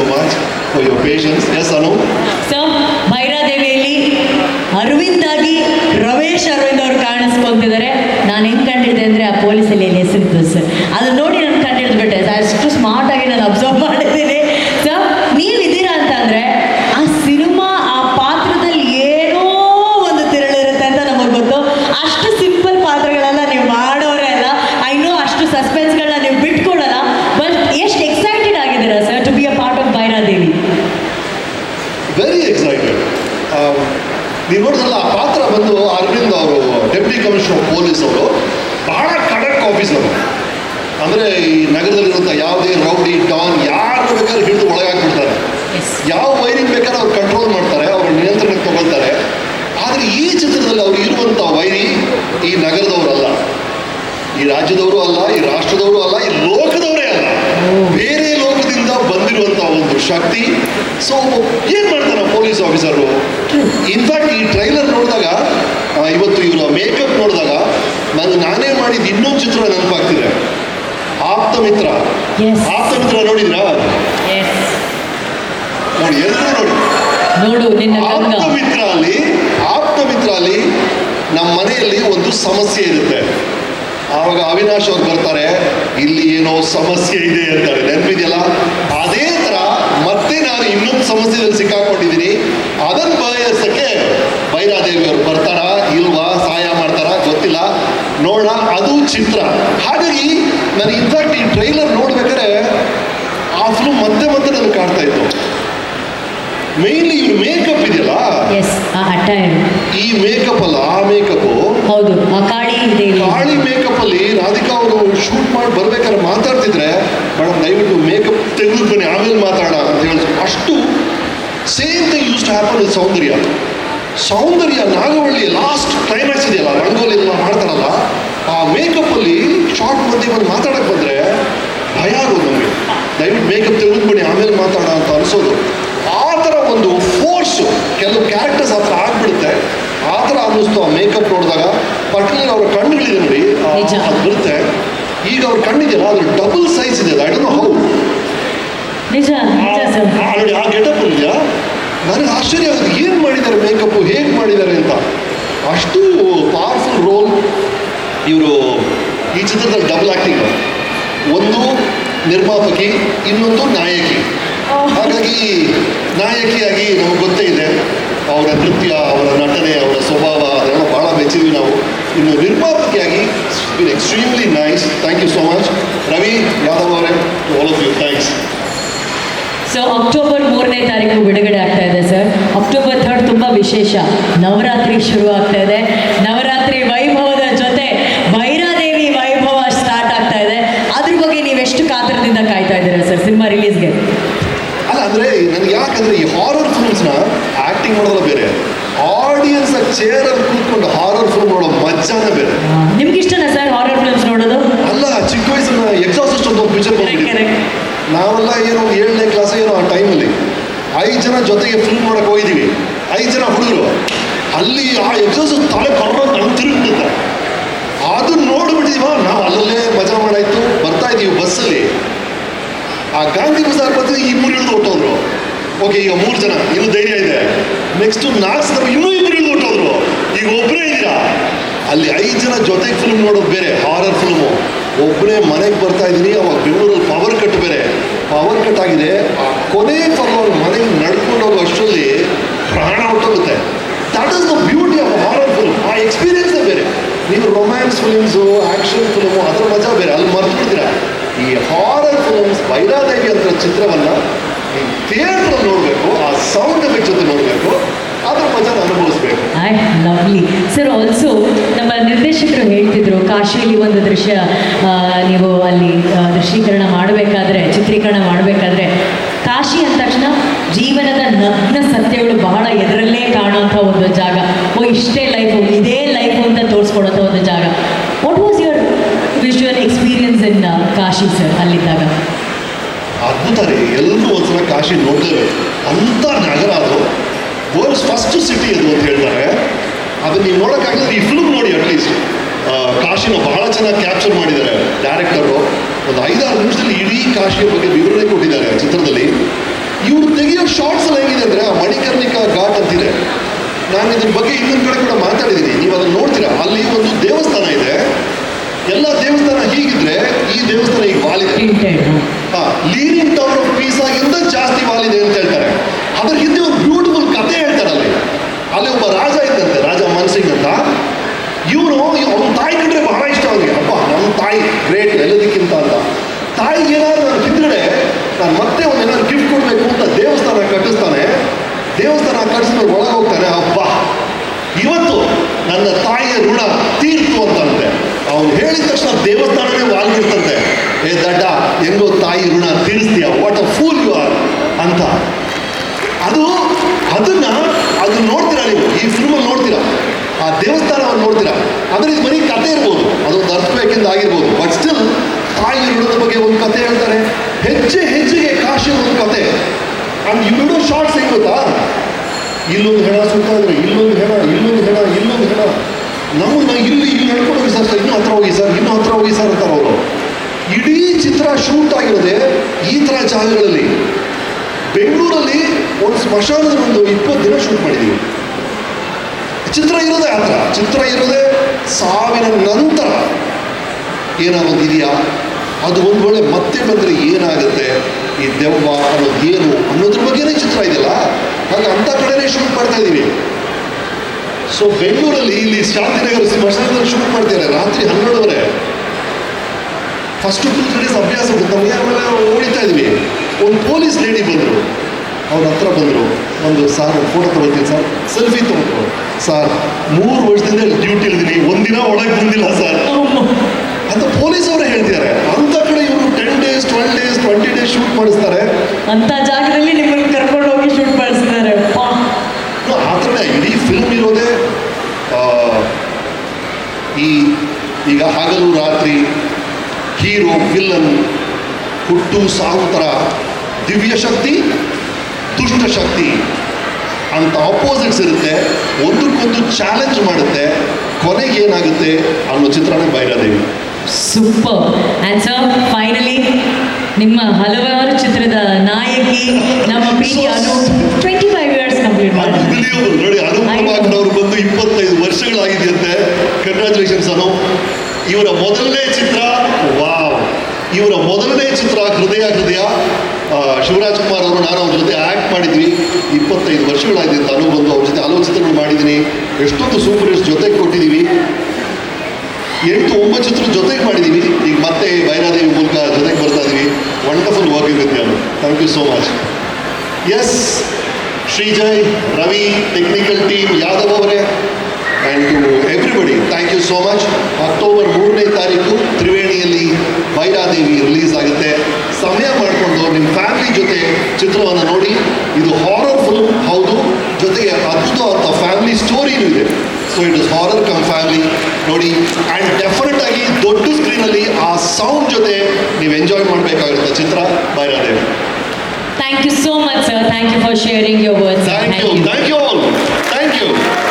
so much for your patience. Yes, ಭೈರಾದೇವಿಯಲ್ಲಿ Arvind ಆಗಿ ರಮೇಶ್ ಅರವಿಂದ್ ಅವರು ಕಾಣಿಸ್ಕೊಂತಿದ್ದಾರೆ. ನಾನು ಹೆಂಗ್ ಕಂಡಿದ್ದೆ ಅಂದ್ರೆ ಆ ಪೊಲೀಸಲ್ಲಿ ಹೆಸರಿದ್ದು ಸರ್? ಅದು ನೋಡಿ ನಾನು ಕಂಡಿಡ್ದ್ಬಿಟ್ಟೆ ಅಷ್ಟು ಸ್ಮಾರ್ಟ್ ಆಗಿ ನಾನು ಅಬ್ಸರ್ವ್ ಮಾಡಿದ್ದೀನಿ ಸೊ ನೀವಿದ್ದೀರಾ ಅಂತಂದ್ರೆ ಆ ಸಿನಿಮಾ ಆ ಪಾತ್ರದಲ್ಲಿ ಏನೋ ಒಂದು ತಿರುಳಿರುತ್ತೆ ಅಂತ ನಮಗೆ ಗೊತ್ತು ಅಷ್ಟು ಸಿಂಪಲ್ ಪಾತ್ರಗಳೆಲ್ಲ ನೀವು ಮಾಡೋರೇ ಅಲ್ಲ ಐ ನೋ ಅಷ್ಟು ಸಸ್ಪೆನ್ಸ್ಗಳನ್ನ ನೀವು ಬಿಟ್ಕೊಡಲ್ಲ ಬಟ್ ಎಷ್ಟು ಎಕ್ಸೈಟೆಡ್ ಆಗಿದ್ದೀರಾ sir to be a part of Bhairadevi very excited ನೀವು ನೋಡಿದ್ರಲ್ಲ ಆ ಪಾತ್ರ ಬಂದು ಅರವಿಂದ್ ಅವರು ಡೆಪ್ಯೂಟಿ ಕಮಿಷನರ್ ಪೊಲೀಸ್ ಅವರು ಬಹಳ ಖಡಕ್ ಆಫೀಸರ್ ಅಂದರೆ ಈ ನಗರದಲ್ಲಿರುವಂಥ ಯಾವುದೇ ರೌಡಿ ಡಾನ್ ಯಾರು ಬೇಕಾದ್ರೂ ಹಿಡಿದು ಒಳಗಾಕ್ಬಿಡ್ತಾರೆ ಯಾವ ವೈರಿಂಗ್ ಬೇಕಾದ್ರೆ ಅವ್ರು ಕಂಟ್ರೋಲ್ ಮಾಡ್ತಾರೆ ಅವ್ರ ನಿಯಂತ್ರಣಕ್ಕೆ ತಗೊಳ್ತಾರೆ. ಆದರೆ ಈ ಚಿತ್ರದಲ್ಲಿ ಅವ್ರು ಇರುವಂಥ ವೈರಿ ಈ ನಗರದವರಲ್ಲ. ಈ ರಾಜ್ಯದವರು ಅಲ್ಲ ಈ ರಾಷ್ಟ್ರದವರು ಅಲ್ಲ ಈ ಲೋಕದವರೇ ಅಲ್ಲ. ಬೇರೆ ಲೋಕದಿಂದ ಒಂದು ಶಕ್ತಿ. ಸೊ ಏನ್ ಮಾಡ್ತಾರೆ ಪೊಲೀಸ್ ಆಫೀಸರು ಇನ್ಫ್ಯಾಕ್ಟ್ ಈ ಟ್ರೈಲರ್ ನೋಡಿದಾಗ ಇವತ್ತು ಇವರ ಮೇಕಪ್ ನೋಡಿದಾಗ ನಾನು ನಾನೇ ಮಾಡಿದ ಇನ್ನೊಂದು ಚಿತ್ರ ನೆನಪಾಗ್ತಿದೆ. ಆಪ್ತ ಮಿತ್ರ. ಆಪ್ತ ಮಿತ್ರ ನೋಡಿದ್ರಾ? ನೋಡಿ ಎಲ್ಲರೂ ನೋಡಿ. ಆಪ್ತ ಮಿತ್ರ ಅಲ್ಲಿ ಆಪ್ತ ಮಿತ್ರ ಅಲ್ಲಿ ನಮ್ಮ ಮನೆಯಲ್ಲಿ ಒಂದು ಸಮಸ್ಯೆ ಇರುತ್ತೆ. ಆವಾಗ ಅವಿನಾಶ್ ಅವ್ರು ಬರ್ತಾರೆ ಇಲ್ಲಿ ಏನೋ ಸಮಸ್ಯೆ ಇದೆ ಅಂತಾರೆ. ನೆನಪಿದೆಯಲ್ಲ ಅದೇ ತರ ಮತ್ತೆ ನಾನು ಇನ್ನೊಂದು ಸಮಸ್ಯೆಯಲ್ಲಿ ಸಿಕ್ಕಾಕೊಂಡಿದ್ದೀನಿ ಅದನ್ನು ಬಗೆಹರಿಸಕ್ಕೆ ಭೈರಾದೇವಿಯವರು ಬರ್ತಾರಾ, ಇಲ್ವಾ, ಸಹಾಯ ಮಾಡ್ತಾರಾ ಗೊತ್ತಿಲ್ಲ. ನೋಡೋಣ, ಅದು ಚಿತ್ರ. ಹಾಗಾಗಿ ನಾನು ಇನ್ಫ್ಯಾಕ್ಟ್ ಈ ಟ್ರೈಲರ್ ನೋಡ್ಬೇಕಾದ್ರೆ, ಆ ಫಿಲ್ಮ್ ಮತ್ತೆ ಮತ್ತೆ ನನಗೆ ಕಾಡ್ತಾ ಇತ್ತು. ಮೇನ್ಲಿ ಇವ್ರ ಮೇಕಪ್ ಇದೆಯಲ್ಲ? ಎಸ್ ಆ ಹಠ ಈ ಮೇಕಪ್ ಅಲ್ಲ ಆ ಮೇಕಪ್ ಹೌದು ಆ ಕಾಳಿ ಇದೆ ಕಾಳಿ ಮೇಕಪ್ ಅಲ್ಲಿ ರಾಧಿಕಾ ಅವರು ಶೂಟ್ ಮಾಡಿ ಬರ್ಬೇಕಾದ್ರೆ ಮಾತಾಡ್ತಿದ್ರೆ ಮೇಡಮ್ ದಯವಿಟ್ಟು ಮೇಕಪ್ ತೆಗೆದು ಬನ್ನಿ ಆಮೇಲೆ ಮಾತಾಡೋಣ ಅಂತ ಹೇಳಿ. ಅಷ್ಟು same thing use to happen with Soundarya. Soundarya Nagavalli last climax ಇದೆಯಲ್ಲ ರಂಗೋಲಿ ಎಲ್ಲ ಮಾಡ್ತಾರಲ್ಲ ಆ ಮೇಕಪ್ ಅಲ್ಲಿ ಶಾರ್ಟ್ ಮಧ್ಯೆ ಬಂದು ಮಾತಾಡಕ್ ಬಂದ್ರೆ ಭಯ ಆಗೋದು ನಮಗೆ. ದಯವಿಟ್ಟು ಮೇಕಪ್ ತೆಗೆದು ಬನ್ನಿ ಆಮೇಲೆ ಮಾತಾಡೋಣ ಅಂತ ಅನ್ಸೋದು ಆ ಥರ ಒಂದು ಫೋರ್ಸು ಕೆಲವು ಕ್ಯಾರೆಕ್ಟರ್ಸ್ ಆ ಥರ ಆಗ್ಬಿಡುತ್ತೆ ಆ ಆ ಮೇಕಪ್ ನೋಡಿದಾಗ ಪರ್ಟಿಕ್ಯುಲರ್ ಅವ್ರ ಕಣ್ಣುಗಳಿದೆ ನೋಡಿ. ಅದು ಬರುತ್ತೆ. ಈಗ ಅವ್ರ ಕಣ್ಣಿದೆಯಲ್ಲ ಅದ್ರ ಡಬಲ್ ಸೈಜ್ ಇದೆ ಐ ಡೋಂಟ್ ನೋ ಹೌ ನಿಜ ನೋಡಿ ಆ ಗೆಟಪ್ ಇದೆಯಾ? ನನಗೆ ಆಶ್ಚರ್ಯ ಆಗುತ್ತೆ. ಏನು ಮಾಡಿದ್ದಾರೆ ಮೇಕಪ್ ಹೇಗೆ ಮಾಡಿದ್ದಾರೆ ಅಂತ. ಅಷ್ಟು ಪವರ್ಫುಲ್ ರೋಲ್ ಇವರು ಈ ಚಿತ್ರದಲ್ಲಿ ಡಬಲ್ ಆ್ಯಕ್ಟಿಂಗ್ ಒಂದು ನಿರ್ಮಾಪಕಿ ಇನ್ನೊಂದು ನಾಯಕಿ. ಹಾಗಾಗಿ ನಾಯಕಿಯಾಗಿ ನಮಗೆ ಗೊತ್ತೇ ಇದೆ, ಅವರ ನೃತ್ಯ, ಅವರ ನಟನೆ, ಅವರ ಸ್ವಭಾವ, ಅದೆಲ್ಲ ಭಾಳ ಮೆಚ್ಚಿದ್ವಿ ನಾವು. ಇನ್ನು ನಿರ್ಮಾಪಕಿಯಾಗಿ been extremely nice thank you so much Ravi Yadav ಅವರೇ all of you thanks so October ಮೂರನೇ ತಾರೀಕು ಬಿಡುಗಡೆ ಆಗ್ತಾ ಇದೆ ಸರ್ ಅಕ್ಟೋಬರ್ ಥರ್ಡ್ ತುಂಬ ವಿಶೇಷ. ನವರಾತ್ರಿ ಶುರು ಆಗ್ತಾ ಇದೆ. ನವರಾತ್ರಿ ವೈಭವದ ಜೊತೆ ಭೈರಾದೇವಿ ವೈಭವ ಸ್ಟಾರ್ಟ್ ಆಗ್ತಾ ಇದೆ. ಅದ್ರ ಬಗ್ಗೆ ನೀವೆಷ್ಟು ಕಾತರದಿಂದ ಕಾಯ್ತಾ ಇದ್ದೀರಾ ಸರ್ ಸಿನಿಮಾ ರಿಲೀಸ್ಗೆ ಅಂದ್ರೆ ನನಗೆ ಯಾಕಂದ್ರೆ ಈ ಹಾರರ್ ಫಿಲ್ಮ್ಸ್ನ ಆಕ್ಟಿಂಗ್ ಮಾಡೋದಲ್ಲ ಬೇರೆ. ಆಡಿಯನ್ಸ್ ಚೇರಲ್ಲಿ ಕೂತ್ಕೊಂಡು ಹಾರರ್ ಫಿಲ್ಮ್ ನೋಡೋ ಮಜಾನ ಬೇರೆ. ನಿಮ್ಗೆ ಇಷ್ಟನಾ ಸರ್ ಹಾರರ್ ಫಿಲ್ಮ್ಸ್ ನೋಡೋದು? ಅಲ್ಲ ಚಿಕ್ಕ ವಯಸ್ಸಿನ ಎಕ್ಸಾಸ್ಟ್ ಅಂತ ಒಂದು ಪಿಕ್ಚರ್ ನಾವೆಲ್ಲ ಏನೋ ಏಳನೇ ಕ್ಲಾಸ್ ಏನೋ ಆ ಟೈಮಲ್ಲಿ ಐದು ಜನ ಜೊತೆಗೆ ಫಿಲ್ಮ್ ನೋಡಕ್ಕೆ ಹೋಗಿದ್ದೀವಿ. ಐದು ಜನ ಹುಡುಗರು. ಅಲ್ಲಿ ಆ ಎಕ್ಸಾಸ್ಟ್ ತಲೆ ಕರ್ರ ನಮ್ಗೆ ತಿರುಗಿಬಿಡುತ್ತೆ ಅದನ್ನ ನೋಡ್ಬಿಟ್ಟಿದೀವ ನಾವು ಅಲ್ಲಲ್ಲೇ ಮಜಾ ಮಾಡಾಯ್ತು. ಬರ್ತಾ ಇದೀವಿ ಬಸ್ಸಲ್ಲಿ. ಆ ಗಾಂಧಿ ಬಜಾರ್ ಬಂದು ಈ ಮೂರು ಇಳಿದು ಹೊಟ್ಟೋದ್ರು ಓಕೆ ಈಗ ಮೂರು ಜನ, ಇನ್ನು ಧೈರ್ಯ ಇದೆ. ನೆಕ್ಸ್ಟ್ ನಾಲ್ಕು ಜನ, ಇನ್ನೂ ಇಬ್ಬರು ಇಳಿದು ಹೊಟ್ಟೋದ್ರು ಈಗ ಒಬ್ಬರೇ ಇದ್ದೀರಾ? ಅಲ್ಲಿ ಐದು ಜನ ಜೊತೆಗೆ ಫಿಲ್ಮ್ ನೋಡೋದು ಬೇರೆ ಹಾರರ್ ಫಿಲ್ಮು ಒಬ್ಬರೇ ಮನೆಗೆ ಬರ್ತಾ ಇದ್ದೀನಿ, ಅವಾಗ ಬೆಂಗಳೂರಲ್ಲಿ ಪವರ್ ಕಟ್ ಬೇರೆ. ಪವರ್ ಕಟ್ ಆಗಿದೆ. ಕೊನೆ ಫಲ್ ಅವ್ರ ಮನೆಗೆ ನಡ್ಕೊಂಡು ಹೋಗೋ ಅಷ್ಟರಲ್ಲಿ ಪ್ರಾಣ ಹೊಟ್ಟೋಗುತ್ತೆ that is the beauty of horror film ಆ ಎಕ್ಸ್ಪೀರಿಯನ್ಸೇ ಬೇರೆ. ನೀವು ರೊಮ್ಯಾನ್ಸ್ ಫಿಲಿಮ್ಸು ಆ್ಯಕ್ಷನ್ ಫಿಲ್ಮು ಅದ್ರ ಮಜಾ ಬೇರೆ ಅಲ್ಲಿ ಮರ್ತು ಬಿಡ್ತೀರಾ ಈ ಹಾರರ್ ಬೈರಾದೇವಿ ಅಂತ ಚಿತ್ರವನ್ನು ನೀವು ಥಿಯೇಟ್ರಲ್ಲಿ ನೋಡಬೇಕು, ಆ ಸೌಂಡ್ ಎಫೆಕ್ಟ್ ಜೊತೆ ನೋಡಬೇಕು, ಅದ್ರ ಮಜಾನ ಅನುಭವಿಸ್ಬೇಕು. ಸರ್ ಆಲ್ಸೋ ನಮ್ಮ ನಿರ್ದೇಶಕರು ಹೇಳ್ತಿದ್ರು, ಕಾಶಿಯಲ್ಲಿ ಒಂದು ದೃಶ್ಯ ನೀವು ಅಲ್ಲಿ ದೃಶ್ಯೀಕರಣ ಮಾಡಬೇಕಾದ್ರೆ, ಚಿತ್ರೀಕರಣ ಮಾಡಬೇಕಾದ್ರೆ, ಕಾಶಿ ಅಂದ ತಕ್ಷಣ ಜೀವನದ ನಗ್ನ ಸತ್ಯಗಳು ಬಹಳ ಎದರಲ್ಲೇ ಕಾಣುವಂಥ ಒಂದು ಜಾಗ. ಓ, ಇಷ್ಟೇ ಲೈಫು ಇದೇ ಲೈಫು ಅಂತ ತೋರಿಸ್ಕೊಡೋಂಥ ಒಂದು ಜಾಗ. What was your visual experience in Kashi sir ಅಲ್ಲಿದ್ದಾಗ? ಅದ್ಭುತ ಎಲ್ಲರೂ ಒಂದ್ಸಲ ಕಾಶಿ ನೋಡಿದ್ರೆ ಅಂಥ ನಗರ ಅದು ವರ್ಲ್ಡ್ಸ್ ಫಸ್ಟ್ ಸಿಟಿ ಅದು ಅಂತ ಹೇಳ್ತಾರೆ. ಅದನ್ನ ನೀವು ನೋಡೋಕ್ಕಾಗಲ್ಲ ಈ ಫಿಲ್ಮ್ ನೋಡಿ ಅಟ್ಲೀಸ್ಟ್ ಕಾಶಿನ ಬಹಳ ಚೆನ್ನಾಗಿ ಕ್ಯಾಪ್ಚರ್ ಮಾಡಿದ್ದಾರೆ ಡೈರೆಕ್ಟರು ಒಂದು ಐದಾರು ನಿಮಿಷದಲ್ಲಿ ಇಡೀ ಕಾಶಿಯ ಬಗ್ಗೆ ವಿವರಣೆ ಕೊಟ್ಟಿದ್ದಾರೆ ಚಿತ್ರದಲ್ಲಿ. ಇವರು ತೆಗೆಯೋ ಶಾರ್ಟ್ಸ್ ಎಲ್ಲ ಹೇಗಿದೆ ಅಂದರೆ ಆ ಮಣಿಕರ್ಣಿಕಾ ಘಾಟ್ ಅಂತಿದೆ. ನಾನು ಇದ್ರ ಬಗ್ಗೆ ಇನ್ನೊಂದು ಕಡೆ ಕೂಡ ಮಾತಾಡಿದ್ದೀನಿ. ನೀವು ಅದನ್ನು ನೋಡ್ತೀರಾ ಅಲ್ಲಿ ಒಂದು ದೇವಸ್ಥಾನ ಇದೆ ಎಲ್ಲ ದೇವಸ್ಥಾನ ಹೀಗಿದ್ರೆ ಈ ದೇವಸ್ಥಾನ ಈಗ ವಾಲಿದೆ ಟಿಂಟೆಡ್ ಲೀನಿಂಗ್ ಟವರ್ ಆಫ್ ಪೀಸಾಗಿಂತ ಜಾಸ್ತಿ ವಾಲಿದೆ ಅಂತ ಹೇಳ್ತಾರೆ ಅದ್ರ ಹಿಂದೆ ಒಂದು ಬ್ಯೂಟಿಫುಲ್ ಕತೆ ಹೇಳ್ತಾರೆ ಅಲ್ಲಿ ಅಲ್ಲಿ ಒಬ್ಬ ರಾಜ ಇದ್ದಂತೆ ರಾಜ ಮನ್ಸಿಂಗ್ ಅಂತ ಅವನ ತಾಯಿ ಕಂಡ್ರೆ ಬಹಳ ಇಷ್ಟ ಅವನಿಗೆ ಅಪ್ಪ, ನಮ್ಮ ತಾಯಿ ಗ್ರೇಟ್ ಎಲ್ಲದಕ್ಕಿಂತ ಅಂತ. ತಾಯಿಗೆ ಏನಾದ್ರು ನಾನು ಹಿಂದ್ಗಡೆ ನಾನು ಮತ್ತೆ ಒಂದು ಏನಾದ್ರು ಗಿಫ್ಟ್ ಕೊಡಬೇಕು ಅಂತ ದೇವಸ್ಥಾನ ಕಟ್ಟಿಸ್ತಾನೆ. ದೇವಸ್ಥಾನ ಕಟ್ಟಿಸಿದ್ರೆ ಒಳಗೆ ಹೋಗ್ತಾನೆ ಅಪ್ಪ ಇವತ್ತು ನನ್ನ ತಾಯಿಯ ಋಣ ತೀರ್ತು ಅಂತಂತೆ. ಅವನು ಹೇಳಿದ ತಕ್ಷಣ ದೇವಸ್ಥಾನವೇ ವಾಲ್ಗಿರ್ತಂತೆ. ಏ ದಡ್ಡ ಎಂಗೋ ತಾಯಿ ಋಣ ತೀರಿಸ್ತೀಯ? What a fool you are ಅಂತ. ಅದು, ಅದನ್ನ ಅದನ್ನ ನೋಡ್ತೀರಾ ನೀವು? ಈ ಫಿಲ್ಮಲ್ಲಿ ನೋಡ್ತೀರಾ? ಆ ದೇವಸ್ಥಾನವನ್ನು ನೋಡ್ತೀರಾ ಆದರೆ ಇದು ಬರೀ ಕತೆ ಇರ್ಬೋದು ಅದೊಂದು ಅರ್ಥಬೇಕಿಂದ ಆಗಿರ್ಬೋದು. ಬಟ್ ಸ್ಟಿಲ್ ತಾಯಿ ಋಣದ ಬಗ್ಗೆ ಒಂದು ಕತೆ ಹೇಳ್ತಾರೆ. ಹೆಜ್ಜೆ ಹೆಜ್ಜೆಗೆ ಕಾಶಿ ಒಂದು ಕತೆ. ಅಂಡ್ ಇವಿಡು ವಿಡೋ ಶಾರ್ಟ್ಸ್ ಹೆಂಗ್ ಗೊತ್ತಾ? ಇಲ್ಲೊಂದು ಹೆಣ ಸುತ್ತಾ ಇದ್ರೆ ಇಲ್ಲೊಂದು ಹೆಣ ಇಲ್ಲೊಂದು ಹೆಣ ಇಲ್ಲೊಂದು ಹೆಣ. ನಾವು ಇಲ್ಲಿ ಇಲ್ಲಿ ನಡ್ಕೊಂಡು ಹೋಗಿ ಸರ್ ಇನ್ನೂ ಹತ್ರ ಹೋಗಿ ಸರ್, ಇನ್ನೂ ಹತ್ರ ಹೋಗಿ ಸರ್ ಅಂತಾರೆ ಅವರು. ಇಡೀ ಚಿತ್ರ ಶೂಟ್ ಆಗಿರೋದೆ ಈ ಥರ ಜಾಗಗಳಲ್ಲಿ. ಬೆಂಗಳೂರಲ್ಲಿ ಒಂದು ಸ್ಮಶಾನದ ಒಂದು ಇಪ್ಪತ್ತು ದಿನ ಶೂಟ್ ಮಾಡಿದ್ದೀವಿ ಚಿತ್ರ ಇರೋದೇ ಆ ಚಿತ್ರ ಇರೋದೇ ಸಾವಿನ ನಂತರ ಏನಾಗೋದು ಇದೆಯಾ? ಅದು ಒಂದು ವೇಳೆ ಮತ್ತೆ ಬಂದರೆ ಏನಾಗುತ್ತೆ? ಈ ದೆವ್ವ ಅನ್ನೋದು ಏನು ಅನ್ನೋದ್ರ ಬಗ್ಗೆನೇ ಚಿತ್ರ ಇದೆಯಲ್ಲ? ಹಾಗೆ ಅಂಥ ಕಡೆನೇ ಶೂಟ್ ಮಾಡ್ತಾ ಇದ್ದೀವಿ ಸೊ ಬೆಂಗಳೂರಲ್ಲಿ ಇಲ್ಲಿ ಶಾಂತಿನಗರ ಸ್ಮಶಾನದಲ್ಲಿ ಶೂಟ್ ಮಾಡ್ತಾರೆ ರಾತ್ರಿ ಹನ್ನೆರಡುವರೆ. ಫಸ್ಟ್ ಟೂ ತ್ರೀ ಡೇಸ್ ಅಭ್ಯಾಸ ನಮಗೆ ಆಮೇಲೆ ಉಳಿತಾ ಇದ್ವಿ. ಒಂದು ಪೊಲೀಸ್ ಲೇಡಿ ಬಂದರು. ಅವ್ರ ಹತ್ರ ಬಂದರು. ಒಂದು ಸಾರ್ ಫೋಟೋ ತೊಗೊಳ್ತೀನಿ ಸರ್. ಸೆಲ್ಫಿ ತೊಗೊಂಡ್ರು. ಸರ್ ಮೂರು ವರ್ಷದಿಂದ ಡ್ಯೂಟಿ ಇಳಿದೀನಿ ಒಂದಿನ ಒಳಗೆ ಬಂದಿಲ್ಲ ಸರ್ ಅಂತ ಪೊಲೀಸ್ ಅವರೇ ಹೇಳ್ತಿದ್ದಾರೆ. ಅಂತ ಕಡೆ ಇವರು ten days twelve days twenty days shoot ಮಾಡಿಸ್ತಾರೆ. ಅಂತ ಜಾಗದಲ್ಲಿ ನಿಮ್ಮನ್ನು ಕರ್ಕೊಂಡು ಹೋಗಿ ಶೂಟ್ ಅಪ್ಪಾ. ಆ ಥರ ಇಡೀ ಫಿಲ್ಮ್ ಇರೋದೇ ಈ ಈಗ ಹಗಲು ರಾತ್ರಿ ಹೀರೋ ವಿಲ್ಲನ್ ಹುಟ್ಟು ಸಾವು ಥರ ದಿವ್ಯ ಶಕ್ತಿ ದುಷ್ಟ ಶಕ್ತಿ. ಅಂತ ಅಪೋಸಿಟ್ಸ್ ಇರುತ್ತೆ ಒಂದಕ್ಕೊಂದು ಚಾಲೆಂಜ್ ಮಾಡುತ್ತೆ ಕೊನೆಗೆ ಏನಾಗುತ್ತೆ ಅನ್ನೋ ಚಿತ್ರನೇ Bhairadevi super and sir finally ನಿಮ್ಮ ಹಲವಾರು ಚಿತ್ರದ ನಾಯಕಿ ನಮ್ಮ ಪ್ರೀತಿ ಟ್ವೆಂಟಿ ಫೈವ್ ಇಯರ್ಸ್ ಕಂಪ್ಲೀಟ್ ಮಾಡಿ Unbelievable. ನೋಡಿ ಅನುಪಮ ಅವರು ಬಂದು ಇಪ್ಪತ್ತೈದು ವರ್ಷಗಳಾಗಿದೆಯಂತೆ ಕಂಗ್ರ್ಯಾಚುಲೇಷನ್ಸ್ ಅನು ಇವರ ಮೊದಲನೇ ಚಿತ್ರ ವಾವ್ ಇವರ ಮೊದಲನೇ ಚಿತ್ರ ಹೃದಯ ಹೃದಯ ಆ, ಶಿವರಾಜ್ ಕುಮಾರ್ ಅವರು ನಾನು ಅವ್ರ ಜೊತೆ ಆ್ಯಕ್ಟ್ ಮಾಡಿದ್ವಿ ಇಪ್ಪತ್ತೈದು ವರ್ಷಗಳಾಗಿದೆ ಅಂತ ಅನು ಬಂದು ಅವ್ರ ಜೊತೆ ಆಲೋಚನೆಗಳು ಮಾಡಿದ್ದೀನಿ. ಎಷ್ಟೊಂದು ಸೂಪರ್ ಜೊತೆಗೆ ಕೊಟ್ಟಿದ್ದೀವಿ ಎಂಟು ಒಂಬತ್ತು ಚಿತ್ರ ಜೊತೆಗೆ ಮಾಡಿದ್ದೀವಿ ಈಗ ಮತ್ತೆ ಬೈರಾದೇವಿ ಮೂಲಕ ಜೊತೆಗೆ ಬರ್ತಾ ಇದೀವಿ. Wonderful working with you thank you so much S Srijay, Ravi technical team Yadav ಅವರೇ. And to everybody thank you so much October ಮೂರನೇ ತಾರೀಕು ತ್ರಿವೇಣಿಯಲ್ಲಿ ಭೈರಾದೇವಿ ರಿಲೀಸ್ ಆಗುತ್ತೆ. ಸಮಯ ಮಾಡಿಕೊಂಡು ನಿಮ್ಮ ಫ್ಯಾಮಿಲಿ ಜೊತೆ ಚಿತ್ರವನ್ನು ನೋಡಿ. ಇದು ಹಾರರ್ ಫಿಲ್ಮ್ ಹೌದು. ಜೊತೆಗೆ ಅದ್ಭುತವಾದ ಫ್ಯಾಮಿಲಿ ಸ್ಟೋರಿನೂ ಇದೆ. So it is horror cum family ನೋಡಿ ಆ್ಯಂಡ್ ಡೆಫಿನೆಟ್ ಆಗಿ ದೊಡ್ಡ ಸ್ಕ್ರೀನಲ್ಲಿ ಆ ಸೌಂಡ್ ಜೊತೆ ನೀವು ಎಂಜಾಯ್ ಮಾಡಬೇಕಾಗಿರುತ್ತೆ ಚಿತ್ರ Bhairadevi. Thank you so much sir thank you for sharing your words Thank you. Thank you. All. Thank you. Thank you. Hear